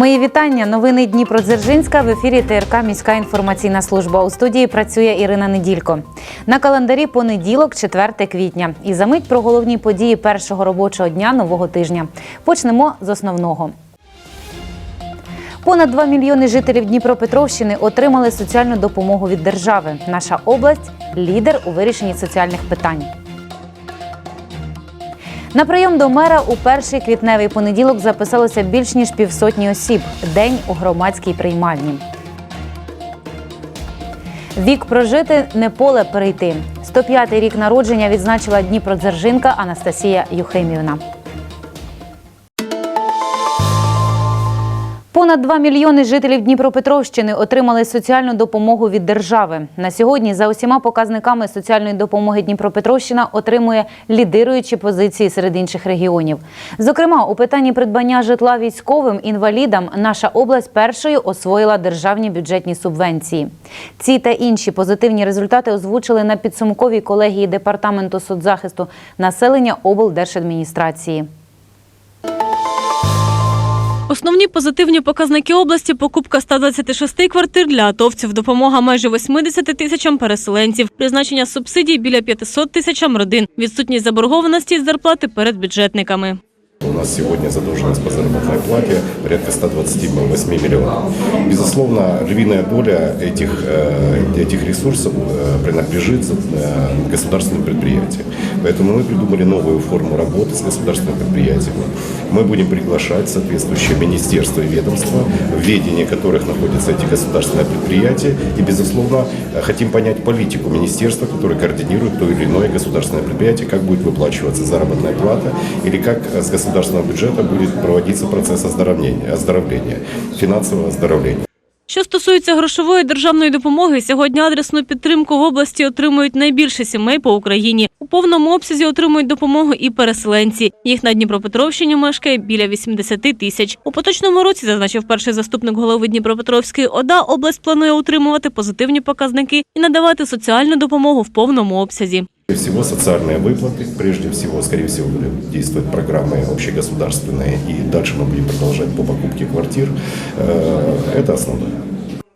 Мої вітання. Новини Дніпродзержинська в ефірі ТРК Міська інформаційна служба. У студії працює Ірина Неділько. На календарі понеділок, 4 квітня. І за мить про головні події першого робочого дня нового тижня. Почнемо з основного. Понад 2 мільйони жителів Дніпропетровщини отримали соціальну допомогу від держави. Наша область лідер у вирішенні соціальних питань. На прийом до мера у перший квітневий понеділок записалося більш ніж півсотні осіб. День у громадській приймальні. Вік прожити не поле перейти. 105-й рік народження відзначила Дніпродзержинка Анастасія Юхимівна. Понад 2 мільйони жителів Дніпропетровщини отримали соціальну допомогу від держави. На сьогодні за усіма показниками соціальної допомоги Дніпропетровщина отримує лідируючі позиції серед інших регіонів. Зокрема, у питанні придбання житла військовим інвалідам наша область першою освоїла державні бюджетні субвенції. Ці та інші позитивні результати озвучили на підсумковій колегії департаменту соцзахисту населення облдержадміністрації. Основні позитивні показники області покупка 126 квартир для атовців, допомога майже 80 тисячам переселенців, призначення субсидій біля 500 тисячам родин, відсутність заборгованості з зарплати перед бюджетниками. У нас сегодня задолженность по заработной плате порядка 128 миллионов. Безусловно, львиная доля этих, э, этих ресурсов э, принадлежит э, государственным предприятиям. Поэтому мы придумали новую форму работы с государственными предприятиями. Мы будем приглашать соответствующие министерства и ведомства, в ведении которых находятся эти государственные предприятия. И, безусловно, хотим понять политику министерства, которое координирует то или иное государственное предприятие, как будет выплачиваться заработная плата или как с государственного бюджета будет проводиться процесс оздоровления, оздоровления финансового оздоровления. Що стосується грошової державної допомоги, сьогодні адресну підтримку в області отримують найбільше сімей по Україні. У повному обсязі отримують допомогу і переселенці. Їх на Дніпропетровщині мешкає біля 80 тисяч. У поточному році, зазначив перший заступник голови Дніпропетровської ОДА, область планує утримувати позитивні показники і надавати соціальну допомогу в повному обсязі. Прежде всего, социальные выплаты, прежде всего, скорее всего, будут действовать программы общегосударственные, и дальше мы будем продолжать по покупке квартир. Э, Это основное.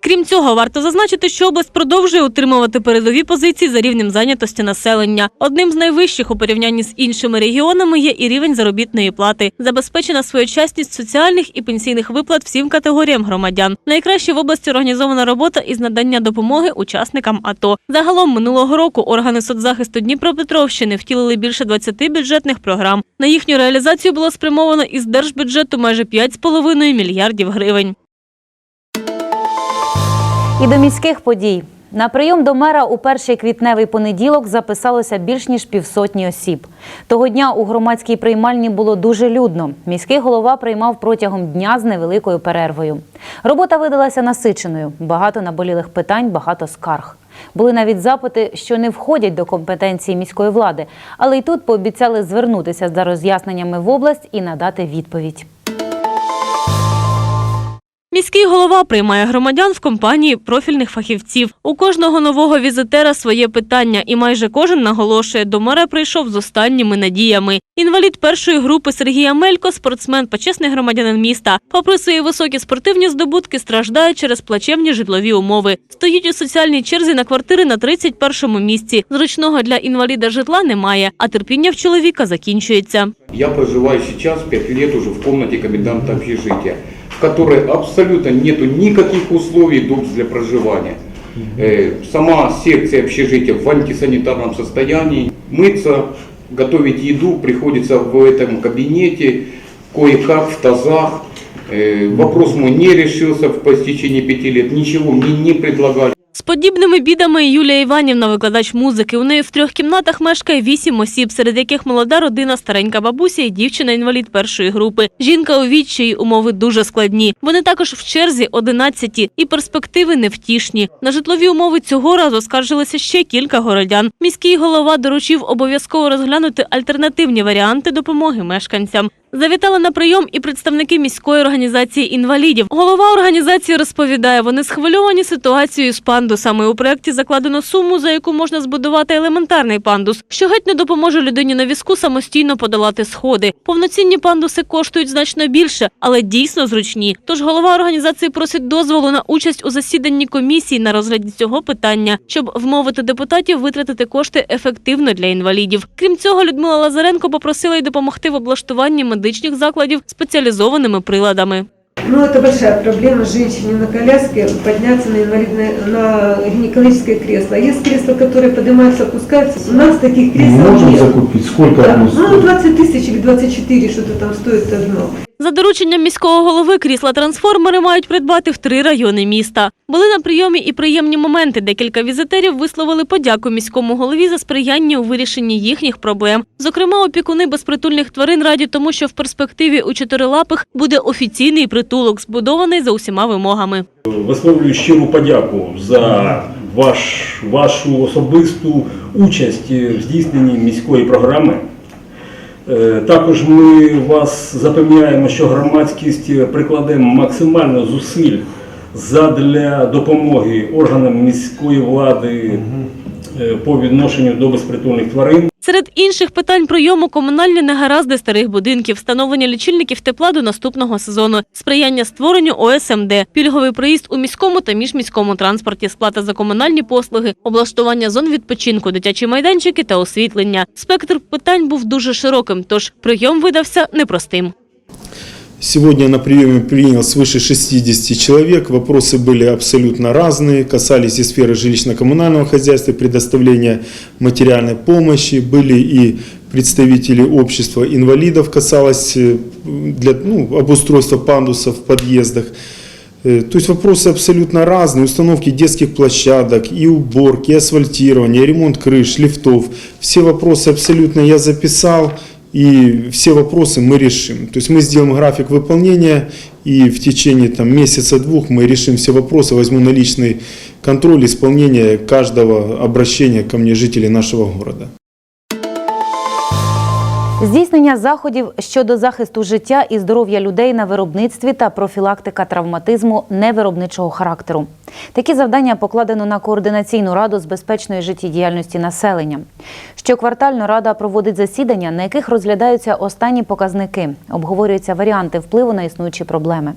Крім цього, варто зазначити, що область продовжує утримувати передові позиції за рівнем зайнятості населення. Одним з найвищих у порівнянні з іншими регіонами є і рівень заробітної плати. Забезпечена своєчасність соціальних і пенсійних виплат всім категоріям громадян. Найкраще в області організована робота із надання допомоги учасникам АТО. Загалом минулого року органи соцзахисту Дніпропетровщини втілили більше 20 бюджетних програм. На їхню реалізацію було спрямовано із держбюджету майже 5,5 мільярдів гривень. І до міських подій. На прийом до мера у перший квітневий понеділок записалося більш ніж півсотні осіб. Того дня у громадській приймальні було дуже людно. Міський голова приймав протягом дня з невеликою перервою. Робота видалася насиченою. Багато наболілих питань, багато скарг. Були навіть запити, що не входять до компетенції міської влади, але й тут пообіцяли звернутися за роз'ясненнями в область і надати відповідь. Міський голова приймає громадян в компанії профільних фахівців. У кожного нового візитера своє питання, і майже кожен наголошує, до мера прийшов з останніми надіями. Інвалід першої групи Сергій Амелько, спортсмен, почесний громадянин міста. Попри свої високі спортивні здобутки, страждає через плачевні житлові умови. Стоїть у соціальній черзі на квартири на 31-му місці. Зручного для інваліда житла немає, а терпіння в чоловіка закінчується. Я проживаю сейчас 5 лет уже в комнате коменданта общежития, которой абсолютно нету никаких условий доп. для проживания. Э, Сама секция общежития в антисанитарном состоянии. Мыться, готовить еду приходится в этом кабинете, кое-как в тазах. Э, Вопрос мой не решился в- по истечении пяти лет, ничего мне не предлагали. З подібними бідами Юлія Іванівна, викладач музики. У неї в трьох кімнатах мешкає вісім осіб, серед яких молода родина, старенька бабуся і дівчина-інвалід першої групи. Жінка у відчаї, умови дуже складні. Вони також в черзі одинадцяті і перспективи невтішні. На житлові умови цього разу скаржилися ще кілька городян. Міський голова доручив обов'язково розглянути альтернативні варіанти допомоги мешканцям. Завітали на прийом і представники міської організації інвалідів. Голова організації розповідає, вони схвильовані ситуацією з пандусами. У проєкті закладено суму, за яку можна збудувати елементарний пандус, що геть не допоможе людині на візку самостійно подолати сходи. Повноцінні пандуси коштують значно більше, але дійсно зручні. Тож голова організації просить дозволу на участь у засіданні комісії на розгляді цього питання, щоб вмовити депутатів витратити кошти ефективно для інвалідів. Крім цього, Людмила Лазаренко попросила й допомогти в облаштуванні медичних закладів спеціалізованими приладами. Ну, это большая проблема женщине на коляске подняться на инвалидное, на гинекологическое кресло. Есть кресла, которые поднимаются, опускаются. У нас таких кресел Можем нет. закупить? Сколько Да. оно Ну, стоит? 20 тысяч или 24, что-то там стоит одно. За дорученням міського голови крісла трансформери мають придбати в три райони міста. Були на прийомі і приємні моменти. Декілька візитерів висловили подяку міському голові за сприяння у вирішенні їхніх проблем. Зокрема, опікуни безпритульних тварин раді тому, що в перспективі у чотирилапих буде офіційний притулок, збудований за усіма вимогами. Висловлюю щиру подяку за ваш, вашу особисту участь в здійсненні міської програми. Е, Також ми вас запевняємо, що громадськість прикладе максимально зусиль задля допомоги органам міської влади е, по відношенню до безпритульних тварин. Серед інших питань прийому комунальні негаразди старих будинків, встановлення лічильників тепла до наступного сезону, сприяння створенню ОСМД, пільговий проїзд у міському та міжміському транспорті, сплата за комунальні послуги, облаштування зон відпочинку, дитячі майданчики та освітлення. Спектр питань був дуже широким, тож прийом видався непростим. Сегодня на приеме принял свыше 60 человек. Вопросы были абсолютно разные, касались и сферы жилищно-коммунального хозяйства, предоставления материальной помощи. Были и представители общества инвалидов, касалось э, для, ну, обустройства пандусов в подъездах. Э, То есть вопросы абсолютно разные. Установки детских площадок, и уборки, и асфальтирование, и ремонт крыш, лифтов. Все вопросы абсолютно я записал. И все вопросы мы решим. То есть мы сделаем график выполнения, и в течение там, месяца-двух мы решим все вопросы. Возьму на личный контроль исполнения каждого обращения ко мне жителей нашего города. Здійснення заходів щодо захисту життя і здоров'я людей на виробництві та профілактика травматизму невиробничого характеру. Такі завдання покладено на координаційну раду з безпечної життєдіяльності населення. Щоквартально рада проводить засідання, на яких розглядаються останні показники, обговорюються варіанти впливу на існуючі проблеми.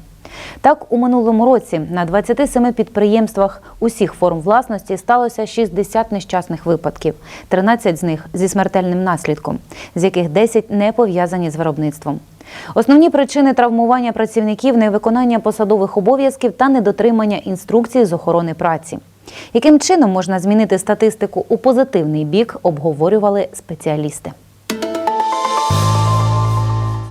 Так, у минулому році на 27 підприємствах усіх форм власності сталося 60 нещасних випадків, 13 з них зі смертельним наслідком, з яких 10 не пов'язані з виробництвом. Основні причини травмування працівників невиконання посадових обов'язків та недотримання інструкцій з охорони праці. Яким чином можна змінити статистику у позитивний бік, обговорювали спеціалісти.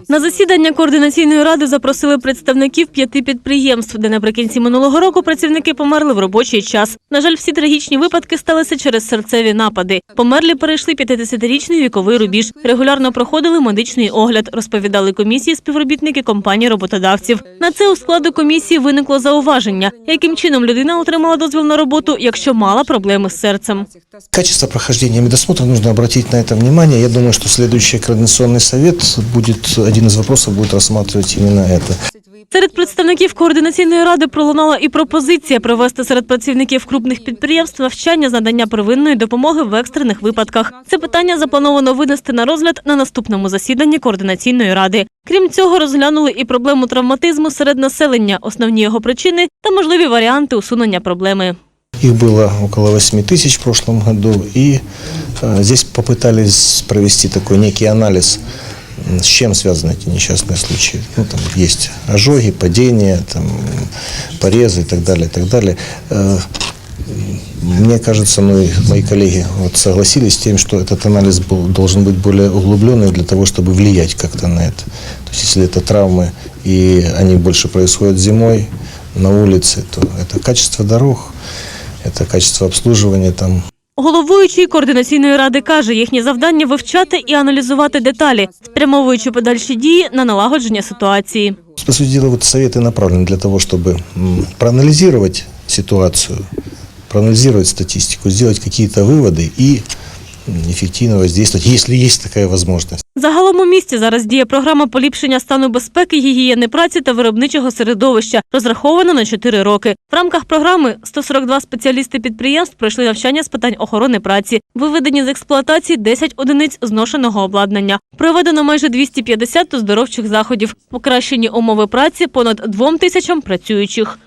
На засідання координаційної ради запросили представників п'яти підприємств, де наприкінці минулого року працівники померли в робочий час. На жаль, всі трагічні випадки сталися через серцеві напади. Померлі перейшли 50-річний віковий рубіж. Регулярно проходили медичний огляд, розповідали комісії співробітники компаній роботодавців. На це у складу комісії виникло зауваження, яким чином людина отримала дозвіл на роботу, якщо мала проблеми з серцем. Качество прохождения медосмотра нужно обратить на это внимание. Я думаю, что следующий координационный совет будет, один из вопросов будет рассматривать именно это. Серед представників координаційної ради пролунала і пропозиція провести серед працівників крупних підприємств навчання з надання первинної допомоги в екстрених випадках. Це питання заплановано винести на розгляд на наступному засіданні координаційної ради. Крім цього, розглянули і проблему травматизму серед населення, основні його причини та можливі варіанти усунення проблеми. Их было около 8 тысяч в прошлом году, и э, здесь попытались провести такой некий анализ, м, С чем связаны эти несчастные случаи. Ну, там есть ожоги, падения, там, порезы и так далее, и так далее. Э, Мне кажется, ну и мои коллеги вот согласились с тем, что этот анализ был, должен быть более углубленный для того, чтобы влиять как-то на это. То есть если это травмы и они больше происходят зимой на улице, то это качество дорог, это качество обслуживания там Головуючий координаційної ради каже, їхнє завдання вивчати і аналізувати деталі, спрямовуючи подальші дії на налагодження ситуації. По сути дела, вот советы направлены для того, чтобы м, проанализировать ситуацию, проанализировать статистику, сделать какие-то выводы и м, эффективно воздействовать, если есть такая возможность. Загалом у місті зараз діє програма поліпшення стану безпеки, гігієни праці та виробничого середовища, розрахована на 4 роки. В рамках програми 142 спеціалісти підприємств пройшли навчання з питань охорони праці, виведені з експлуатації 10 одиниць зношеного обладнання. Проведено майже 250 оздоровчих заходів, покращені умови праці понад двом тисячам працюючих.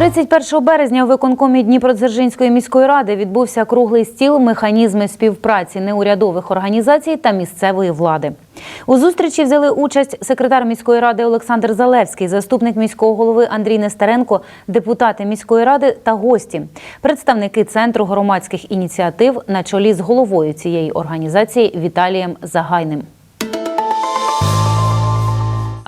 31 березня у виконкомі Дніпродзержинської міської ради відбувся круглий стіл механізми співпраці неурядових організацій та місцевої влади. У зустрічі взяли участь секретар міської ради Олександр Залевський, заступник міського голови Андрій Нестеренко, депутати міської ради та гості, представники центру громадських ініціатив на чолі з головою цієї організації Віталієм Загайним.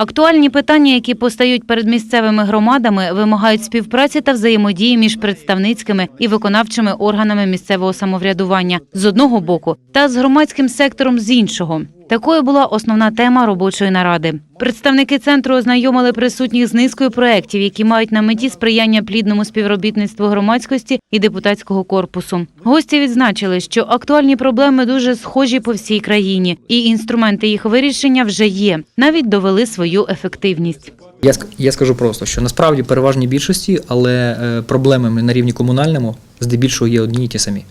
Актуальні питання, які постають перед місцевими громадами, вимагають співпраці та взаємодії між представницькими і виконавчими органами місцевого самоврядування з одного боку та з громадським сектором з іншого. Такою була основна тема робочої наради. Представники центру ознайомили присутніх з низкою проєктів, які мають на меті сприяння плідному співробітництву громадськості і депутатського корпусу. Гості відзначили, що актуальні проблеми дуже схожі по всій країні, і інструменти їх вирішення вже є. Навіть довели свою ефективність. Я, я скажу просто, що насправді переважній більшості, але е, проблемами на рівні комунальному здебільшого є одні і ті самі.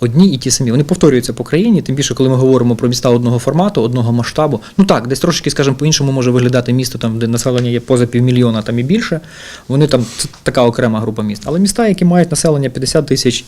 Одні і ті самі. Вони повторюються по країні, тим більше, коли ми говоримо про міста одного формату, одного масштабу. Ну так, десь трошечки, скажімо, по-іншому може виглядати місто, там, де населення є поза півмільйона там і більше. Вони там це така окрема група міст. Але міста, які мають населення 50 тисяч,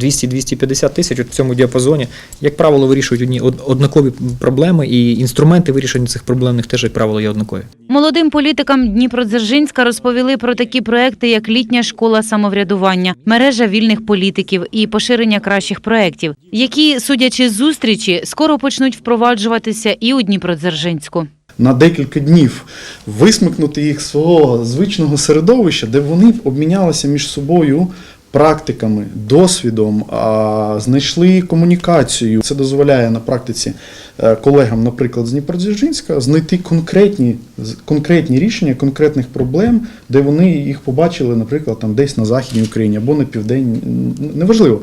200-250 тисяч от в цьому діапазоні, як правило, вирішують одні однакові проблеми, і інструменти вирішення цих проблем в них теж, як правило, є однакові. Молодим політикам Дніпродзержинська розповіли про такі проекти, як літня школа самоврядування, мережа вільних політиків і поширення кращих проєктів, які, судячи з зустрічі, скоро почнуть впроваджуватися і у Дніпродзержинську. на декілька днів висмикнути їх з свого звичного середовища, де вони обмінялися між собою практиками, досвідом, а, знайшли комунікацію. Це дозволяє на практиці е, колегам, наприклад, з Дніпродзержинська, знайти конкретні, конкретні рішення конкретних проблем, де вони їх побачили, наприклад, там десь на Західній Україні або на південній, неважливо.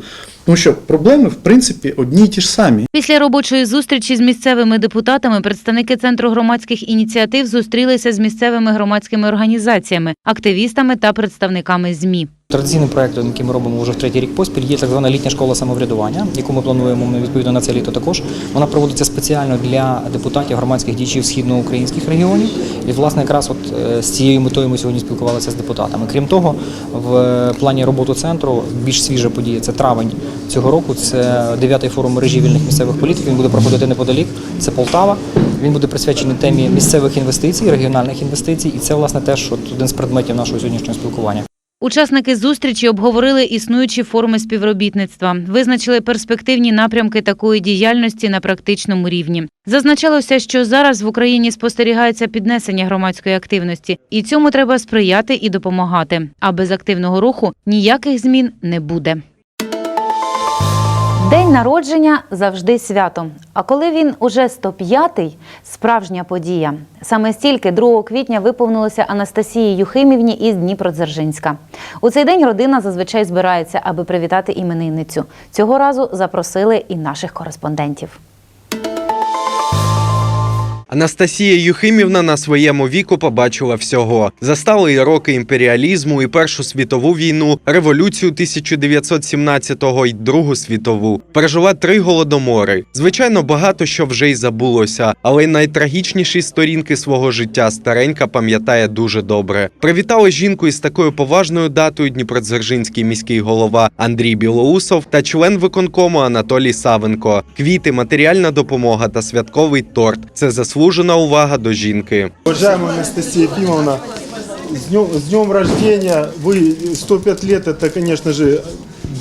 Тому що проблеми, в принципі, одні й ті ж самі. Після робочої зустрічі з місцевими депутатами представники центру громадських ініціатив зустрілися з місцевими громадськими організаціями, активістами та представниками ЗМІ. Традиційним проектом, який ми робимо вже в третій рік поспіль, є так звана літня школа самоврядування, яку ми плануємо ну, відповідно на це літо також. Вона проводиться спеціально для депутатів громадських діячів східноукраїнських регіонів. І, власне, якраз от е, з цією метою ми сьогодні спілкувалися з депутатами. Крім того, в плані роботи центру більш свіжа подія це травень цього року. Це дев'ятий форум мережі вільних місцевих політиків. Він буде проходити неподалік. Це Полтава. Він буде присвячений темі місцевих інвестицій, регіональних інвестицій, і це власне теж один з предметів нашого сьогоднішнього спілкування. Учасники зустрічі обговорили існуючі форми співробітництва, визначили перспективні напрямки такої діяльності на практичному рівні. Зазначалося, що зараз в Україні спостерігається піднесення громадської активності, і цьому треба сприяти і допомагати. А без активного руху ніяких змін не буде. День народження завжди свято. А коли він уже 105-й – справжня подія. Саме стільки 2 квітня виповнилося Анастасії Юхимівні із Дніпродзержинська. У цей день родина зазвичай збирається, аби привітати іменинницю. Цього разу запросили і наших кореспондентів. Анастасія Юхимівна на своєму віку побачила всього: застали роки імперіалізму і Першу світову війну, революцію 1917-го і Другу світову. Пережила три голодомори. Звичайно, багато що вже й забулося, але найтрагічніші сторінки свого життя старенька пам'ятає дуже добре. Привітали жінку із такою поважною датою Дніпродзержинський міський голова Андрій Білоусов та член виконкому Анатолій Савенко. Квіти, матеріальна допомога та святковий торт це заслужена увага до жінки. Уважаемая Анастасия Ефимовна, с днем, с днем рождения! Вы 105 лет, это, конечно же,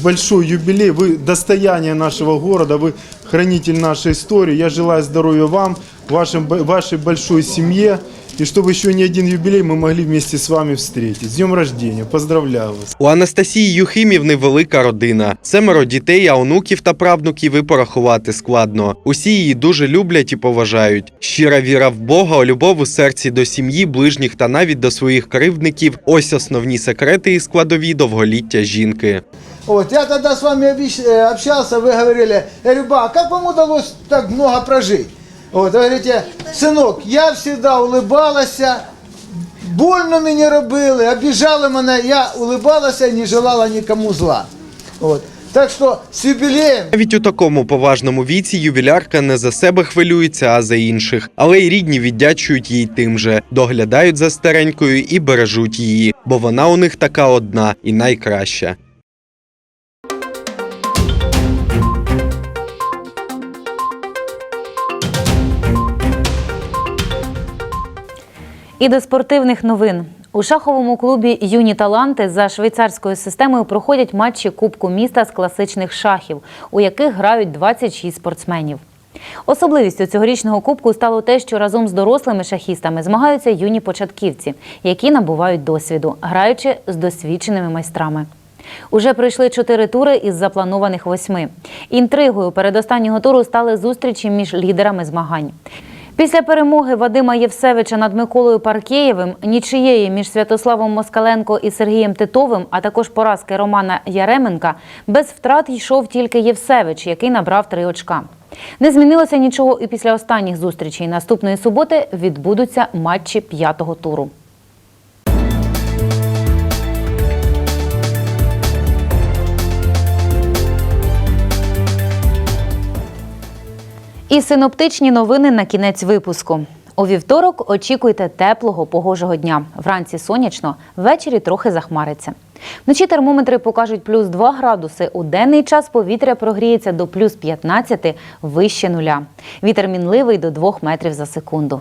большой юбилей. Вы достояние нашего города, вы хранитель нашей истории. Я желаю здоровья вам, вашим, б- вашей большой семье. И чтобы еще не один юбилей мы могли вместе с вами встретить. С днем рождения! Поздравляю вас! У Анастасії Юхимівни велика родина. Семеро дітей, а онуків та правнуків і порахувати складно. Усі її дуже люблять і поважають. Щира віра в Бога, любов у серці до сім'ї, ближніх та навіть до своїх кривдників. Ось основні секрети і складові довголіття жінки. Вот, я тогда с вами обещ- э, общался, вы говорили, я говорю, ба, как вам удалось так много прожить? Вот, вы говорите, сынок, я всегда улыбалась, больно мені робили, обіжали мене, я улыбалася і не желала нікому зла. От. Так що з юбілеєм Навіть у такому поважному віці ювілярка не за себе хвилюється, а за інших. Але й рідні віддячують їй тим же, доглядають за старенькою і бережуть її, бо вона у них така одна і найкраща. І до спортивних новин. У шаховому клубі Юні таланти за швейцарською системою проходять матчі Кубку міста з класичних шахів, у яких грають 26 спортсменів. Особливістю цьогорічного кубку стало те, що разом з дорослими шахістами змагаються юні початківці, які набувають досвіду, граючи з досвідченими майстрами. Уже пройшли чотири тури із запланованих восьми. Інтригою передостаннього туру стали зустрічі між лідерами змагань. Після перемоги Вадима Євсевича над Миколою Паркєєвим, нічиєї між Святославом Москаленко і Сергієм Титовим, а також поразки Романа Яременка, без втрат йшов тільки Євсевич, який набрав три очка. Не змінилося нічого і після останніх зустрічей. Наступної суботи відбудуться матчі п'ятого туру. І синоптичні новини на кінець випуску. У вівторок очікуйте теплого погожого дня. Вранці сонячно, ввечері трохи захмариться. Вночі термометри покажуть плюс 2 градуси. У денний час повітря прогріється до плюс 15 вище нуля. Вітер мінливий до 2 метрів за секунду.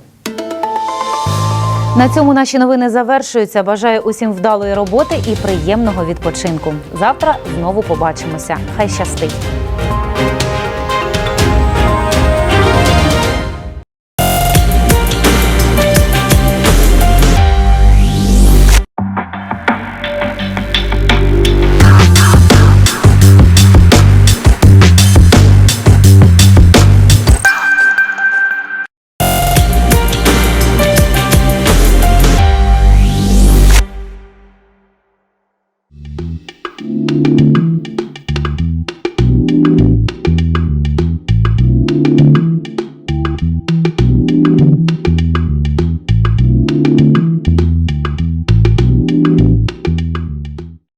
На цьому наші новини завершуються. Бажаю усім вдалої роботи і приємного відпочинку. Завтра знову побачимося. Хай щастить!